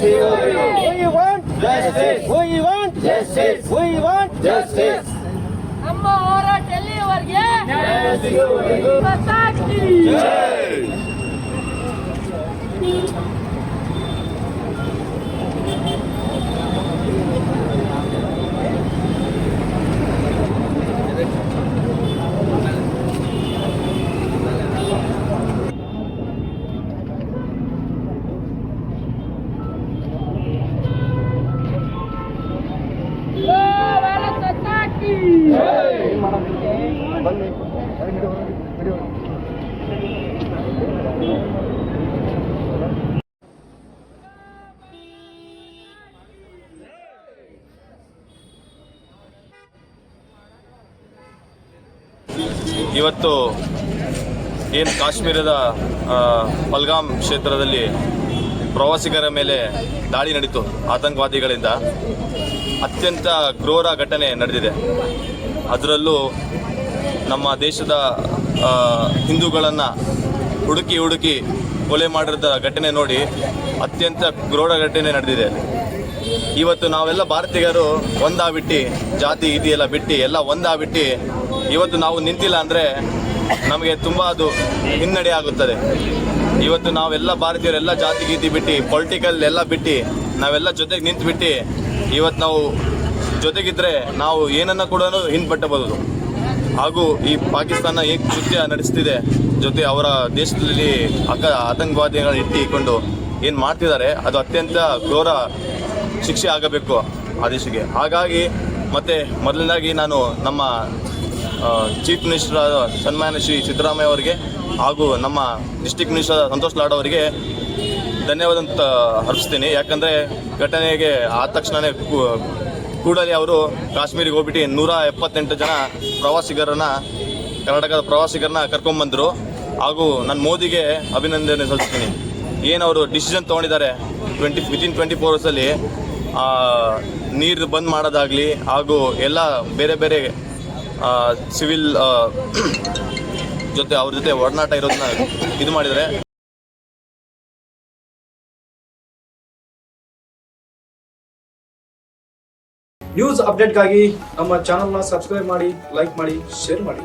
ಸಿಗುವವರೆಗೆ We want justice. We want justice. We want justice. ನಮ್ಮ ಹೋರಾಟ ಎಲ್ಲಿಯವರೆಗೆ ಗೊತ್ತಾಗ್ಲಿ. ಇವತ್ತು ಏನು ಕಾಶ್ಮೀರದ ಪಲ್ಗಾಮ್ ಕ್ಷೇತ್ರದಲ್ಲಿ ಪ್ರವಾಸಿಗರ ಮೇಲೆ ದಾಳಿ ನಡೀತು ಆತಂಕವಾದಿಗಳಿಂದ. ಅತ್ಯಂತ ಕ್ರೂರ ಘಟನೆ ನಡೆದಿದೆ. ಅದರಲ್ಲೂ ನಮ್ಮ ದೇಶದ ಹಿಂದೂಗಳನ್ನು ಹುಡುಕಿ ಹುಡುಕಿ ಕೊಲೆ ಮಾಡಿದ ಘಟನೆ ನೋಡಿ ಅತ್ಯಂತ ಕ್ರೂರ ಘಟನೆ ನಡೆದಿದೆ. ಇವತ್ತು ನಾವೆಲ್ಲ ಭಾರತೀಯರು ಒಂದಾಗ್ಬಿಟ್ಟು ಜಾತಿ ಇದೆಯೆಲ್ಲ ಬಿಟ್ಟು, ಎಲ್ಲ ಒಂದಾಗ್ಬಿಟ್ಟು ಇವತ್ತು ನಾವು ನಿಂತಿಲ್ಲ ಅಂದರೆ ನಮಗೆ ತುಂಬ ಅದು ಹಿನ್ನಡೆ ಆಗುತ್ತದೆ. ಇವತ್ತು ನಾವೆಲ್ಲ ಭಾರತೀಯರೆಲ್ಲ ಜಾತಿ, ಗೀತಿ ಬಿಟ್ಟು ಪೊಲಿಟಿಕಲ್ ಎಲ್ಲ ಬಿಟ್ಟು, ನಾವೆಲ್ಲ ಜೊತೆಗೆ ನಿಂತುಬಿಟ್ಟು ಇವತ್ತು ನಾವು ಜೊತೆಗಿದ್ದರೆ ನಾವು ಏನನ್ನ ಕೂಡ ಹಿಂಪಟ್ಟಬಹುದು. ಹಾಗೂ ಈ ಪಾಕಿಸ್ತಾನ ಏಕ ಕೃತ್ಯ ನಡೆಸ್ತಿದೆ. ಜೊತೆ ಅವರ ದೇಶದಲ್ಲಿ ಅಕ ಆತಂಕವಾದಿಗಳನ್ನ ಇಟ್ಟಿಕೊಂಡು ಏನು ಮಾಡ್ತಿದ್ದಾರೆ, ಅದು ಅತ್ಯಂತ ಘೋರ ಶಿಕ್ಷೆ ಆಗಬೇಕು ಆ ದೇಶಕ್ಕೆ. ಹಾಗಾಗಿ ಮತ್ತೆ ಮೊದಲನೇದಾಗಿ ನಾನು ನಮ್ಮ ಚೀಫ್ ಮಿನಿಸ್ಟರ್ ಸನ್ಮಾನ್ಯ ಶ್ರೀ ಸಿದ್ದರಾಮಯ್ಯ ಅವರಿಗೆ ಹಾಗೂ ನಮ್ಮ ಡಿಸ್ಟಿಕ್ ಮಿನಿಸ್ಟರ್ ಸಂತೋಷ್ ಲಾಡ್ ಅವರಿಗೆ ಧನ್ಯವಾದ ಅಂತ ಅರ್ಪಿಸ್ತೀನಿ. ಯಾಕಂದರೆ ಘಟನೆಗೆ ಆದ ತಕ್ಷಣವೇ ಕೂಡಲೇ ಅವರು ಕಾಶ್ಮೀರಿಗೆ ಹೋಗ್ಬಿಟ್ಟು ನೂರ ಎಪ್ಪತ್ತೆಂಟು ಜನ ಪ್ರವಾಸಿಗರನ್ನ, ಕರ್ನಾಟಕದ ಪ್ರವಾಸಿಗರನ್ನ ಕರ್ಕೊಂಡ್ಬಂದರು ಹಾಗೂ ನಾನು ಮೋದಿಗೆ ಅಭಿನಂದನೆ ಸಲ್ಲಿಸ್ತೀನಿ. ಅವರು ಡಿಸಿಷನ್ ತೊಗೊಂಡಿದ್ದಾರೆ ಟ್ವೆಂಟಿ ವಿತಿನ್ ಟ್ವೆಂಟಿ ಫೋರ್ ಅವರ್ಸಲ್ಲಿ ನೀರು ಬಂದ್ ಮಾಡೋದಾಗಲಿ ಹಾಗೂ ಎಲ್ಲ ಬೇರೆ ಬೇರೆ ಸಿವಿಲ್ ಜೊತೆ ಅವ್ರ ಜೊತೆ ಒಡನಾಟ ಇರೋದನ್ನ ಇದು ಮಾಡಿದರೆ ನ್ಯೂಸ್ ಅಪ್ಡೇಟ್ಗಾಗಿ ನಮ್ಮ ಚಾನಲ್ನ ಸಬ್ಸ್ಕ್ರೈಬ್ ಮಾಡಿ ಲೈಕ್ ಮಾಡಿ ಶೇರ್ ಮಾಡಿ.